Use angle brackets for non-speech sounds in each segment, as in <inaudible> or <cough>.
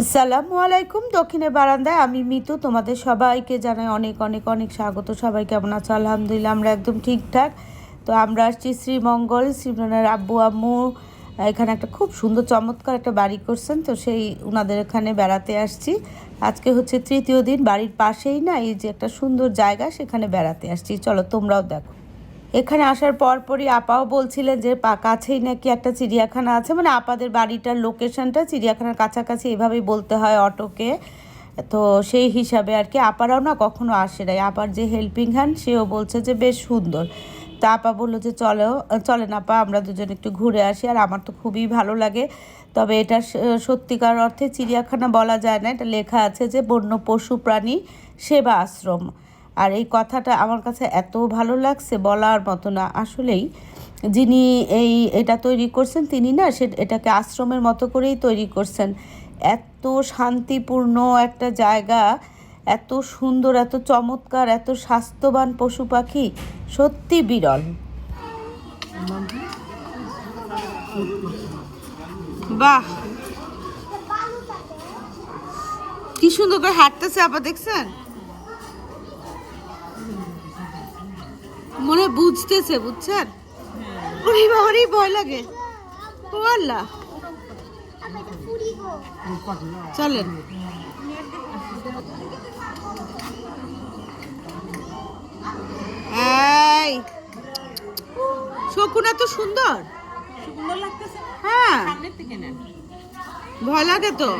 আসসালামু আলাইকুম। দক্ষিণে বারান্দায় আমি মিতু, তোমাদের সবাইকে জানাই অনেক অনেক অনেক স্বাগত। সবাই কেমন আছো? আলহামদুলিল্লাহ, আমরা একদম ঠিকঠাক। তো আমরা আসছি শ্রীমঙ্গল শ্রীমনের আব্বু, আম্মু, এখানে একটা খুব সুন্দর, চমৎকার একটা বাড়ি করছেন। তো সেই ওনাদের এখানে বেড়াতে আসছি। আজকে হচ্ছে তৃতীয় দিন, বাড়ির পাশেই না, এই যে একটা সুন্দর জায়গা, সেখানে বেড়াতে আসছি। চলো তোমরাও দেখো। এখানে আসার পরপরই আপাও বলছিলেন যে কাছেই নাকি একটা চিড়িয়াখানা আছে। মানে আপাদের বাড়িটার লোকেশনটা চিড়িয়াখানার কাছাকাছি এভাবেই বলতে হয় অটোকে। তো সেই হিসাবে আর কি আপারাও না কখনো আসে নাই। আপার যে হেল্পিং হ্যান্ড, সেও বলছে যে, বেশ সুন্দর। তা আপা বলল যে চলো চলেন আপা আমরা দুজন একটু ঘুরে আসি। আর আমার তো খুবই ভালো লাগে। তবে এটা সত্যিকার অর্থে চিড়িয়াখানা বলা যায় না। এটা লেখা আছে যে, বন্য পশু প্রাণী সেবা আশ্রম। আর এই কথাটা আমার কাছে এত ভালো লাগছে বলার মতো না। আসলেই যিনি এই, এটা তৈরি করছেন তিনি না সে, এটাকে আশ্রমের মতো করেই তৈরি করছেন। এত শান্তিপূর্ণ একটা জায়গা, এত সুন্দর, এত চমৎকার, এত স্বাস্থ্যবান পশু পাখি, সত্যি বিরল। বাহ! কি সুন্দর করে হাঁটতেছে আপা, দেখছেন? মনে বুঝতেছে বুঝছেন? ওরে বাবারই ভয় লাগে। ও আল্লাহ। চলেন। এই। শকুন এত সুন্দর। সুন্দর লাগতেছে। হ্যাঁ। ভয় লাগে তো।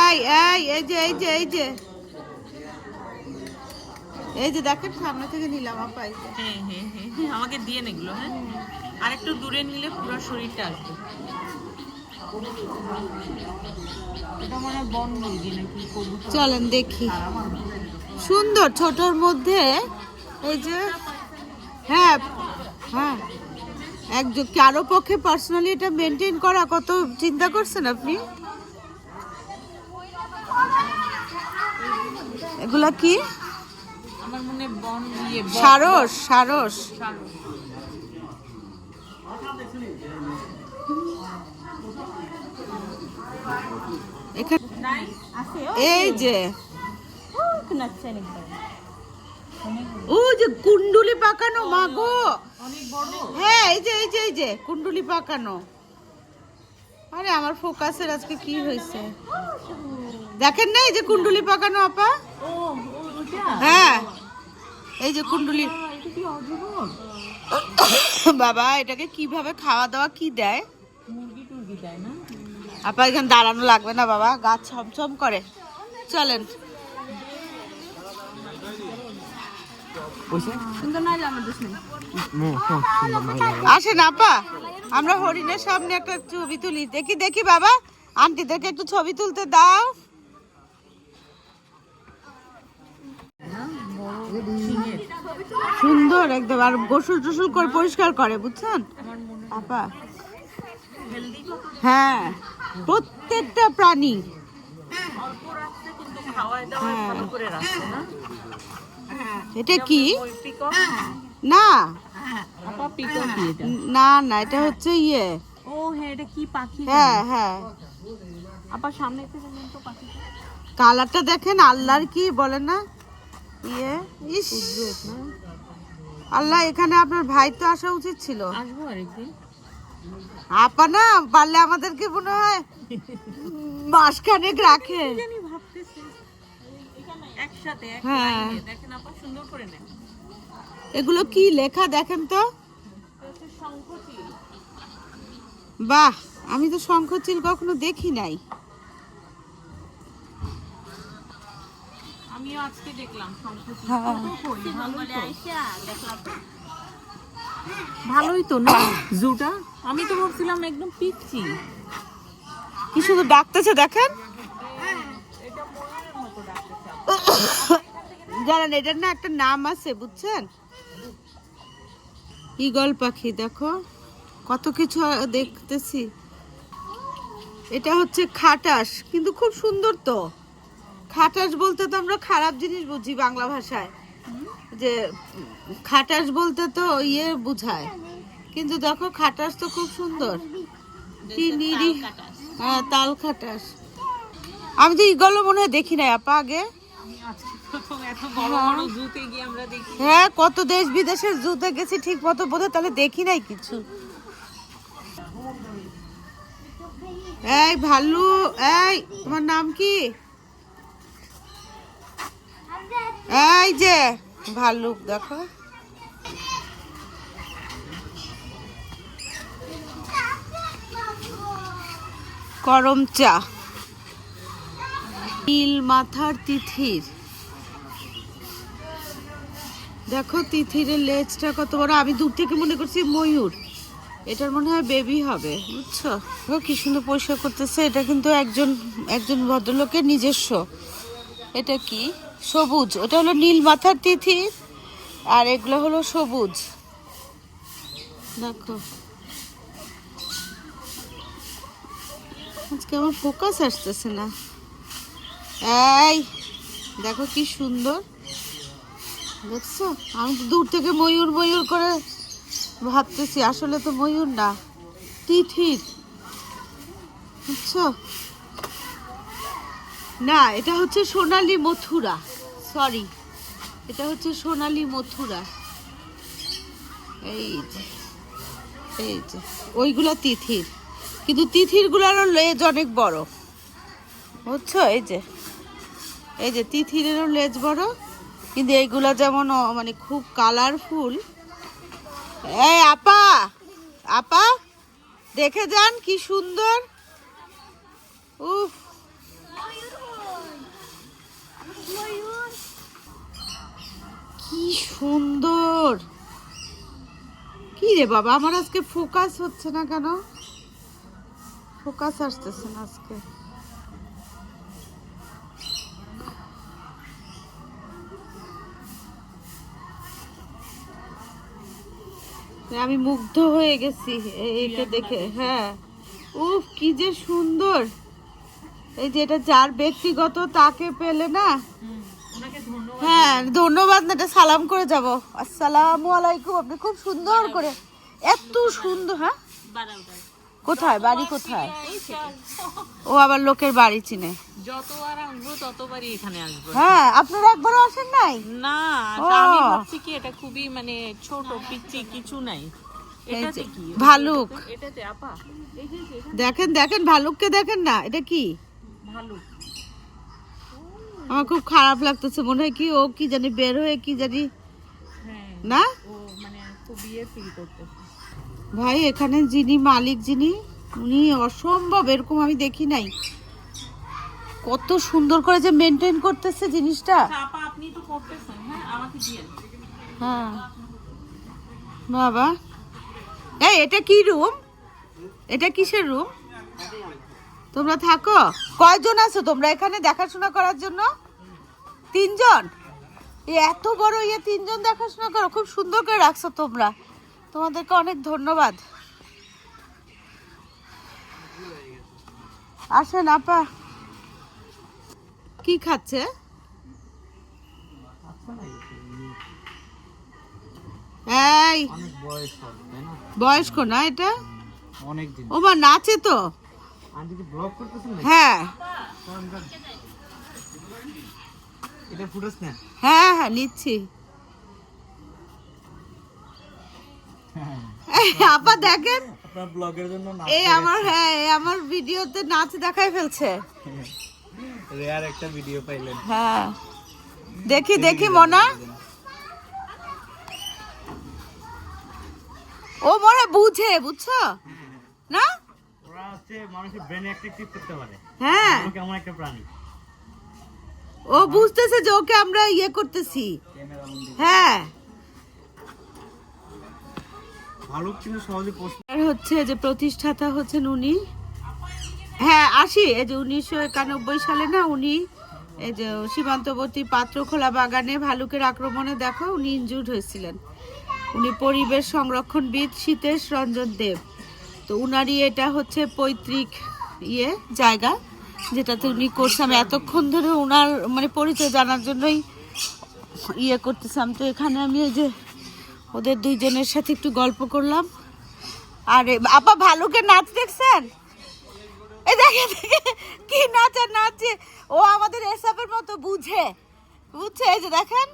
এই এই এই যে এই যে এই যে। এই যে দেখেন সামনে থেকে নিলাম আপা এই যে। হ্যাঁ হ্যাঁ হ্যাঁ হ্যাঁ, আমাকে দিয়ে এগুলো হ্যাঁ? আর একটু দূরে নিলে পুরো শরীরটা আসবে। এটা মনে বন মুরগি নাকি চলেন দেখি। সুন্দর ছোটর মধ্যে এই যে হ্যাঁ হ্যাঁ। একজন কারও পক্ষে পার্সোনালি এটা মেনটেন করা কত চিন্তা করছেন আপনি? এগুলা কি? আমার মনে বন ইয়ে সারস সারস। এই যে। ও যে কুন্ডুলি পাকানো মাগো হ্যাঁ এই যে এই যে এই যে কুন্ডুলি পাকানো। আরে আমার ফোকাসের আজকে কি হয়েছে? দেখেন না এই যে কুন্ডুলি পাকানো আপা? ও হ্যাঁ। এই যে কুন্ডুলি আহ, এটা কি অজগর বাবা এটাকে কীভাবে খাওয়া দাওয়া কি দেয়? মুরগি টুরগি দেয় না আপা এখানে দাঁড়ানো লাগবে না বাবা গাছ ছমছম করে। চলেন। আসেন আপা আমরা হরিণের সামনে একটা ছবি তুলি। দেখি দেখি বাবা আন্টিদেরকে একটু ছবি তুলতে দাও। সুন্দর একদম আর গোসল টোসল করে পরিষ্কার করে বুঝছেন? আপা। হ্যাঁ প্রত্যেকটা প্রাণী। না? এটা কি? না। না না এটা হচ্ছে ইয়ে। ও হ্যাঁ এটা কি পাখি? হ্যাঁ হ্যাঁ। সামনে পাখি কালারটা দেখেন আল্লাহর কি বলে না? ইয়ে ইস। আল্লাহ এখানে আপনার ভাই তো আসা উচিত ছিল। আসব আরেকদিন। আপা না পারলে আমাদেরকে মনে হয় মাসখানেক রাখে। হ্যাঁ। এগুলো কি লেখা দেখেন তো। বাহ আমি তো শঙ্খচিল কখনো দেখি নাই। আমিও আজকে দেখলাম হ্যাঁ। কই, ভালোই তো। না? জুটা? আমি তো ভাবছিলাম একদম পিচ্ছি কি শুধু ডাকতেছে দেখেন? জানেন এটার না একটা নাম আছে বুঝছেন? ঈগল পাখি দেখো। কত কিছু দেখতেছি। এটা হচ্ছে খাটাস কিন্তু খুব সুন্দর তো। খাটাস বলতে তো আমরা খারাপ জিনিস বুঝি বাংলা ভাষায়। যে খাটাস বলতে তো ইয়ে বুঝায়। কিন্তু দেখো খাটাস তো খুব সুন্দর। কি নিরীহ হ্যাঁ তাল খাটাস। আমি তো ইগলো মনে হয় দেখি নাই আপা আগে? দেখি হ্যাঁ কত দেশ বিদেশের জুতে গেছি ঠিক মতো বোধহয় তাহলে দেখি নাই কিছু। এই ভালু এই তোমার নাম কি? এই যে, ভাল্লুক, দেখো। করম চা। নীল মাথার তিথির। দেখো, তিথিরের লেজটা কত বড়। আমি দূর থেকে মনে করছি ময়ূর। এটার মনে হয় বেবি হবে, বুঝছ? কি সুন্দর পরিষ্কার করতেছে। এটা কিন্তু একজন একজন ভদ্রলোকের নিজস্ব। এটা কি? সবুজ, ওটা হলো নীল মাথার তিথির আর এগুলো হলো সবুজ। দেখো। আজকে আমার ফোকাস আসতেছে না। এই, দেখো কি সুন্দর। দেখছ? আমি তো দূর থেকে ময়ূর ময়ূর করে ভাবতেছি, আসলে তো ময়ূর না, তিথির। বুঝছ না, এটা হচ্ছে সোনালি মথুরা। সরি এটা হচ্ছে সোনালি মথুরা। এই যে এই যে, ওইগুলা তিথির। কিন্তু তিথিরগুলোরও লেজ অনেক বড়। বুঝছ? এই যে এই যে, তিথিরেরও লেজ বড়। কিন্তু এইগুলা যেমন মানে খুব কালারফুল। এই আপা আপা, দেখে যান কি সুন্দর। উফ কি সুন্দর। কি রে বাবা, আমার আজকে ফোকাস হচ্ছে না কেন? ফোকাস আসতেছে না আজকে। আমি মুগ্ধ হয়ে গেছি একে দেখে হ্যাঁ। উফ, কি যে সুন্দর। এই যে এটা যার ব্যক্তিগত তাকে পেলে না? হ্যাঁ ধন্যবাদ না এটা সালাম করে যাব। আসসালামু আলাইকুম আপনি খুব সুন্দর করে এত সুন্দর হ্যাঁ? কোথায়? বাড়ি কোথায়? ও আবার লোকের বাড়ি চিনে। যতবার আসব ততবারই এখানে আসব। হ্যাঁ আপনারা একবারও আসেন নাই? না আমি ভাবছি কি এটা খুবই মানে ছোট পিচ্ছি কিছু নাই। ভালুক। দেখেন দেখেন ভালুককে দেখেন না এটা কি? আমার খুব খারাপ লাগতেছে মনে হয় কি ও কি জানি বের হয়ে কি জানি হ্যাঁ না? মানে ভাই এখানে যিনি মালিক যিনি উনি অসম্ভব এরকম আমি দেখি নাই। কত সুন্দর করে যে মেনটেন করতেছে জিনিসটা। আপনি তো করতেছেন হ্যাঁ আমাকে দিয়ে হ্যাঁ। বাবা। এই এটা কি রুম এটা কিসের রুম তোমরা থাকো। কয়জন আছো তোমরা এখানে দেখাশোনা করার জন্য? তিনজন? এত বড় ইয়ে তিনজন দেখাশোনা করো খুব সুন্দর করে রাখছো তোমরা। তোমাদেরকে অনেক ধন্যবাদ। আসেন আপা। কি খাচ্ছে? এই বয়স্ক না? এটা অনেক দিন ও মা নাচে তো। হ্যাঁ। হ্যাঁ হ্যাঁ নিচ্ছি। আপা দেখেন? এই আমার হ্যাঁ এই আমার ভিডিওতে নাচ দেখাই ফেলছে। রেয়ার একটা ভিডিও পাইলেন। হ্যাঁ। দেখি দেখি মনা। ও মনে বুঝে বুঝছ? না? হচ্ছে মানুষের ব্রেন অ্যাক্টিভ করতে পারে। হ্যাঁ। ও কেমন একটা প্রাণী। ও বুঝতেছে যে ওকে আমরা ইয়ে করতেছি। হ্যাঁ। কিন্তু সহজে আর হচ্ছে যে প্রতিষ্ঠাতা হচ্ছেন উনি। হ্যাঁ আসি এই যে উনিশশো একানব্বই সালে না উনি এই যে সীমান্তবর্তী পাত্রখোলা বাগানে ভালুকের আক্রমণে দেখো উনি ইনজুর্ড হয়েছিলেন। উনি পরিবেশ সংরক্ষণবিদ সীতেশ রঞ্জন দেব। তো উনারই এটা হচ্ছে পৈতৃক ইয়ে জায়গা, যেটাতে উনি করছে। আমি এতক্ষণ ধরে ওনার মানে পরিচয় জানার জন্যই ইয়ে করতেছিলাম তো এখানে আমি এই যে ওদের দুইজনের সাথে একটু গল্প করলাম। আর আপা ভালুকের নাচ দেখছেন? এই দেখে দেখে কি নাচা নাচে। ও আমাদের এসবের মতো বুঝে। বুঝছে? এই যে দেখেন।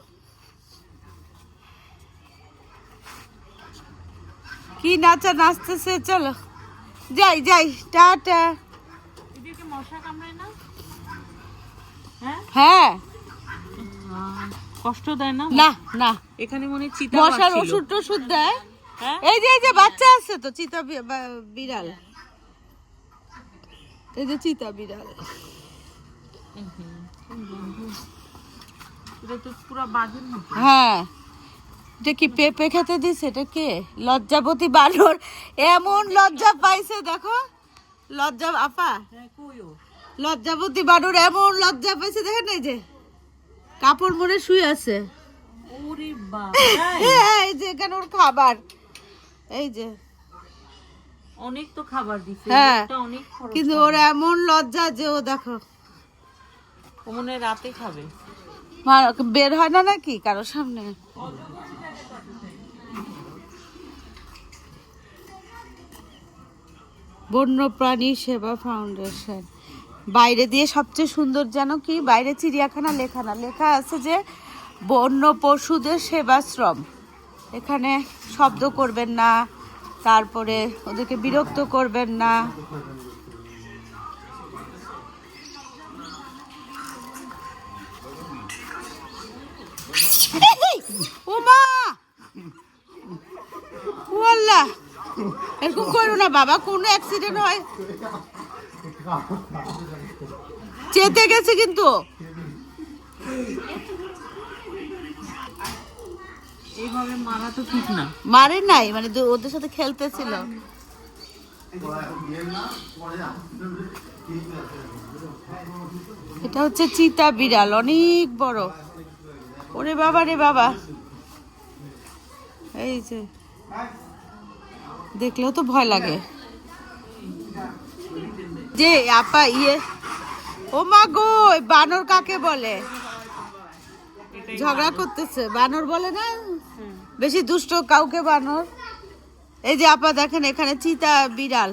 কি নাচা নাচতেছে চলো। যাই যাই টাটা। এদেরকে মশা কামড়ায় না? হ্যাঁ? হ্যাঁ। কষ্ট দেয় না? না না। এখানে মনে চিতা মশার ওষুধ টষুধ দেয়। হ্যাঁ? এই যে এই যে বাচ্চা আছে তো চিতা বিড়াল। এই যে চিতা বিড়াল। এটা তো পুরো বাঘের হ্যাঁ। এটা কি পেঁপে খেতে দিছে? এটা কে? লজ্জাবতী বানর। এমন লজ্জা পাইছে দেখো। লজ্জা আপা। হ্যাঁ লজ্জাবতী বানর এমন লজ্জা পাইছে দেখেন এই যে। কাপড় মরে শুয়ে আছে। <laughs> হ্যাঁ, এই যে এখানে ওর খাবার। এই যে। অনেক তো খাবার দিছে হ্যাঁ। অনেক কিন্তু ওর এমন লজ্জা যে ও দেখো। ও মনে রাতে খাবে। বের হয় না নাকি কারোর সামনে? বন্যপ্রাণী সেবা ফাউন্ডেশন। বাইরে দিয়ে সবচেয়ে সুন্দর যেন কি? বাইরে চিড়িয়াখানা লেখা না লেখা আছে যে, বন্য পশুদের সেবাশ্রম। এখানে শব্দ করবেন না, তারপরে ওদেরকে বিরক্ত করবেন না। এরকম করো না বাবা কোনো অ্যাক্সিডেন্ট হয়। চেতে গেছে কিন্তু। এইভাবে মারা তো ঠিক না। মারে নাই মানে ওদের সাথে খেলতেছিল। এটা হচ্ছে চিতা বিড়াল অনেক বড়। ওরে বাবা রে বাবা। এই যে। দেখলেও তো ভয় লাগে। যে আপা ইয়ে ও মা গো বানর কাকে বলে? ঝগড়া করতেছে। বানর বলে না? বেশি দুষ্ট কাউকে বানর। এই যে আপা দেখেন এখানে চিতা বিড়াল।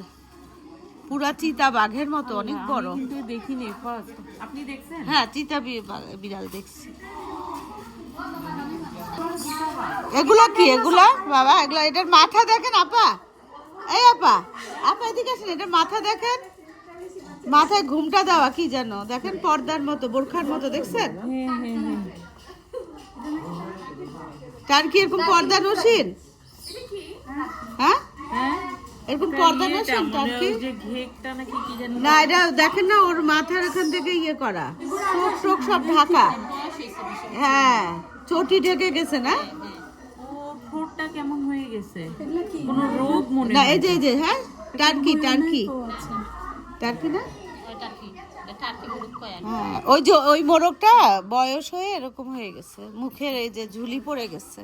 পুরা চিতা বাঘের মতো অনেক বড়। দেখিনি আপনি দেখছেন? হ্যাঁ চিতা বিড়াল দেখছি। এগুলা কি? এগুলা? বাবা এগুলা এটার মাথা দেখেন আপা? এই আপা আপা এদিকে আসেন এটার মাথা দেখেন? মাথায় ঘুমটা দেওয়া, কি জানো দেখেন পর্দার মতো, বোরখার মতো, দেখছেন? তার কি এরকম পর্দা নসিন হ্যাঁ? এরকম এটা পর্দা নসীন তার কি? না, এটা দেখেন না, ওর মাথার এখান থেকে ইয়ে করা। চোখ টোক সব ঢাকা। হ্যাঁ চটি ঢেকে গেছে না? ঠোঁটটা কেমন হয়ে গেছে? কোনো রোগ মনে না এই যে এই যে হ্যাঁ? Turkey turkey. টার্কি না? হ্যাঁ ওই যে ওই মোরগটা বয়স হয়ে এরকম হয়ে গেছে। মুখের এই যে ঝুলি পড়ে গেছে।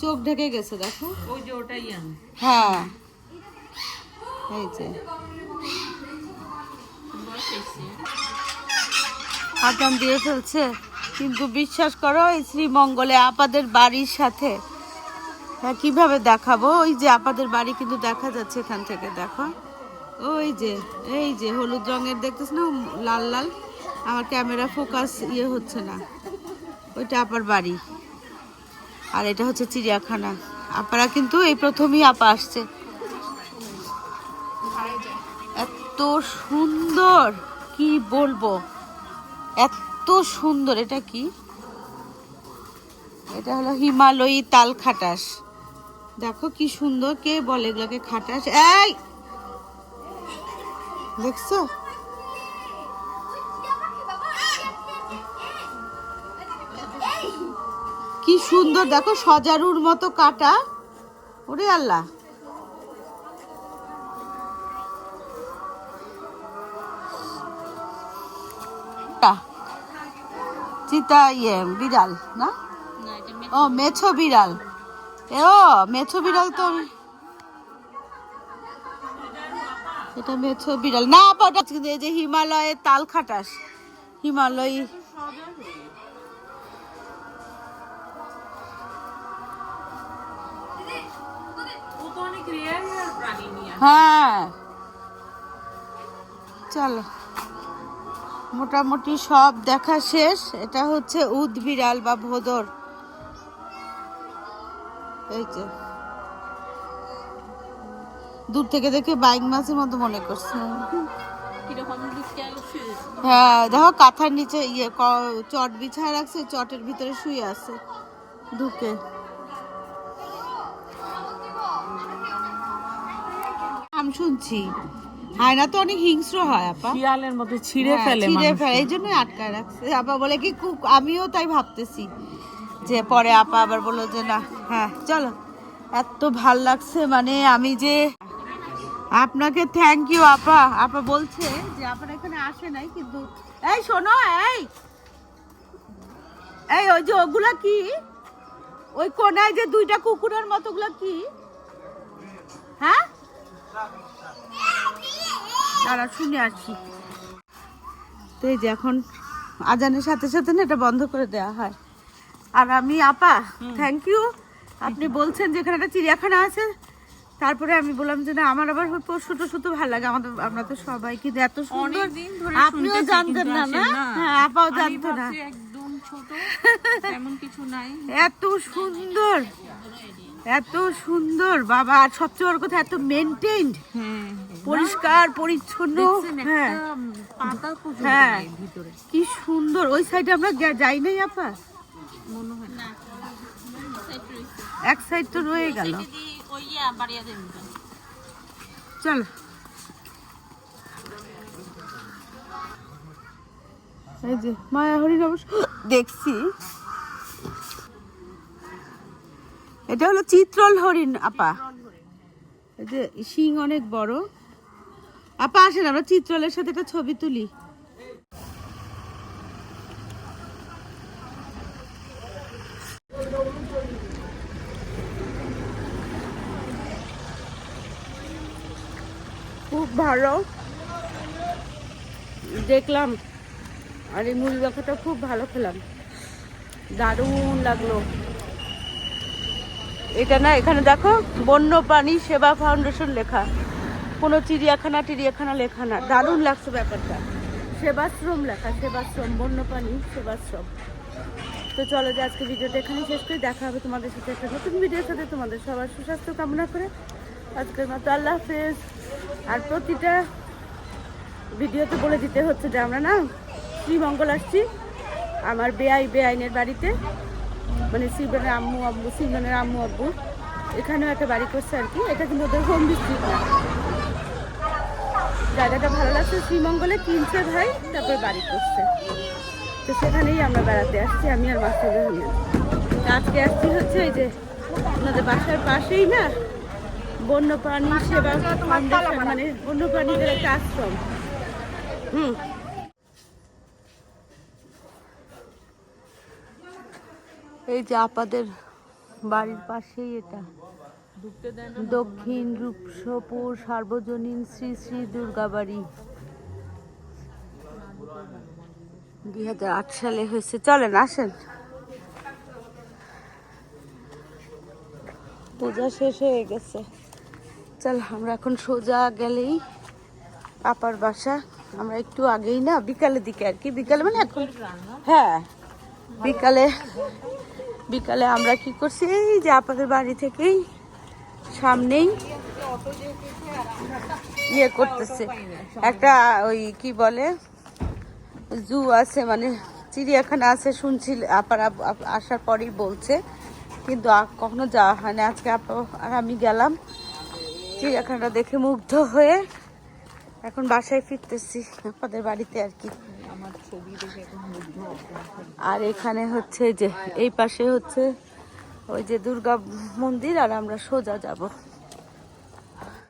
চোখ ঢেকে গেছে দেখো। ওই যে ওটাই হ্যাঁ। এই যে। আগাম দিয়ে ফেলছে। কিন্তু বিশ্বাস করো, এই শ্রীমঙ্গলে আপাদের বাড়ির সাথে হ্যাঁ কীভাবে দেখাবো? ওই যে আপাদের বাড়ি কিন্তু দেখা যাচ্ছে এখান থেকে, দেখো। ওই যে, এই যে, হলুদ রঙের দেখতেছ না? লাল লাল। আমার ক্যামেরা ফোকাস ইয়ে হচ্ছে না। ওইটা আপার বাড়ি। আর এটা হচ্ছে চিড়িয়াখানা। আপারা কিন্তু এই প্রথমই আপা আসছে। এত সুন্দর! কি বলব? এত সুন্দর, এটা কি? এটা হলো হিমালয়ী তাল খাটাস দেখো কি সুন্দর, কে বলে এগুলোকে খাটাস এই! দেখছ? কি সুন্দর, দেখো সজারুর মতো কাটা। ওরে আল্লাহ। চিতা ইয়ে বিড়াল না? ও মেছো বিড়াল। এ ও মেছো বিড়াল তো এটা মেছো বিড়াল। না কিন্তু এই যে হিমালয়ের তাল খাটাস। হিমালয়। হ্যাঁ। চলো। মোটামুটি সব দেখা শেষ। এটা হচ্ছে উদ বিড়াল বা ভোদর। এই যে। দূর থেকে দেখে বাইক মাছের মতো মনে করছে। হ্যাঁ দেখো কাঁথার নিচে ইয়ে চট বিছায় রাখছে চটের ভিতরে শুয়ে আছে ঢুকে। নাম শুনছি। হায়না তো অনেক হিংস্র হয় আপা। শিয়ালের মতো ছিঁড়ে হ্যাঁ, ফেলে ছিঁড়ে ফেলে এই জন্যই আটকায় রাখছে। আপা বলে কি কুক আমিও তাই ভাবতেছি যে পরে আপা আবার বলল যে না হ্যাঁ চলো। এত ভালো লাগছে মানে আমি যে আপনাকে থ্যাংক ইউ আপা। আপা বলছে যে আপনার এখানে আসে নাই কিন্তু এই শোনো এই এই ওই যে ওগুলা কি? ওই কোনায় যে দুইটা কুকুরের মতোগুলা কি? হ্যাঁ? দাঁড়া শুনে আসি। তো এই যে এখন আজানের সাথে সাথে না এটা বন্ধ করে দেওয়া হয়। আর আমি আপা থ্যাংক ইউ আপনি বলছেন যে এখানে একটা চিড়িয়াখানা আছে। তারপরে আমি বললাম যে না আমার আবার পশু টশু তো ভালো লাগে। আমাদের আমরা তো সবাই কিন্তু এত সুন্দর আপনিও জানতেন না না? না। হ্যাঁ আপাও জানতো না। একদম ছোট তেমন কিছু নাই। এত সুন্দর। এত সুন্দর বাবা। আর সবচেয়ে বড় কথা এত মেনটেন্ড হ্যাঁ। পরিষ্কার পরিচ্ছন্ন হ্যাঁ। হ্যাঁ। কি সুন্দর। ওই সাইডে আমরা যাই নাই আপা? মনে হয় না। এক সাইড তো রয়ে গেল। ওই বাড়িয়া দেন চল। এই যে মায়া হরিণ অবশ্য দেখছি। এটা হলো চিত্রল হরিণ, আপা। যে শিং অনেক বড়। আপা, আসেন, আমরা চিত্রলের সাথে একটা ছবি তুলি। খুব ভালো। দেখলাম। আর এই মুড়ি খুব ভালো খেলাম। দারুণ লাগল। এটা না, এখানে দেখো, বন্যপ্রাণী সেবা ফাউন্ডেশন লেখা। কোনো চিড়িয়াখানা, টিড়িয়াখানা লেখা না। দারুণ লাগছে ব্যাপারটা। সেবাশ্রম লেখা, সেবাশ্রম, বন্যপ্রাণী সেবাশ্রম। তো চলো যে আজকে ভিডিওটা এখানে শেষ করে। দেখা হবে তোমাদের সাথে একটা নতুন ভিডিওর সাথে। তোমাদের সবার সুস্বাস্থ্য কামনা করে আজকের মতো আল্লাহ হাফেজ। আর প্রতিটা ভিডিওতে বলে দিতে হচ্ছে যে আমরা না, শ্রীমঙ্গল আসছি। আমার বেআই, বেআইনের বাড়িতে। মানে শিবনের আম্মু আব্বু শিবনের আম্মু আব্বু। এখানেও একটা বাড়ি করছে আর কি। এটা কিন্তু ওদের হোম ডিস্ট্রিক্ট না। জায়গাটা ভালো লাগছে। শ্রীমঙ্গলে কিনছে ভাই, তারপরে বাড়ি করছে। তো সেখানেই আমরা বেড়াতে আসছি, আমি আর মাস্টার আজকে আসছি হচ্ছে এই যে আপনাদের বাসার পাশেই না, বন্যপ্রাণী সেবা মানে বন্যপ্রাণীদের একটা আশ্রম। হুম। এই যে আপাদের বাড়ির পাশেই এটা। দক্ষিণ রূপসপুর, সার্বজনীন শ্রী শ্রী দুর্গাবাড়ি। দুই হাজার আট সালে হয়েছে। চলেন, আসেন। পূজা শেষ হয়ে গেছে। চল, আমরা এখন সোজা গেলেই আপার বাসা। আমরা একটু আগেই না, বিকালের দিকে আর কি। বিকালে মানে এখন হ্যাঁ বিকালে বিকালে আমরা কি করছি? এই যে আপনাদের বাড়ি থেকেই সামনেই ইয়ে করতেছে। একটা ওই কি বলে? জু আছে মানে চিড়িয়াখানা আছে শুনছি আপার আপ- আসার পরেই বলছে। কিন্তু কখনো যাওয়া হয় না। আজকে আপা, আর আমি গেলাম চিড়িয়াখানাটা দেখে মুগ্ধ হয়ে। এখন বাসায় ফিরতেছি আপনাদের বাড়িতে আর কি। আর এখানে হচ্ছে যে, এই পাশে হচ্ছে ওই যে দুর্গা মন্দির, আর আমরা সোজা যাব।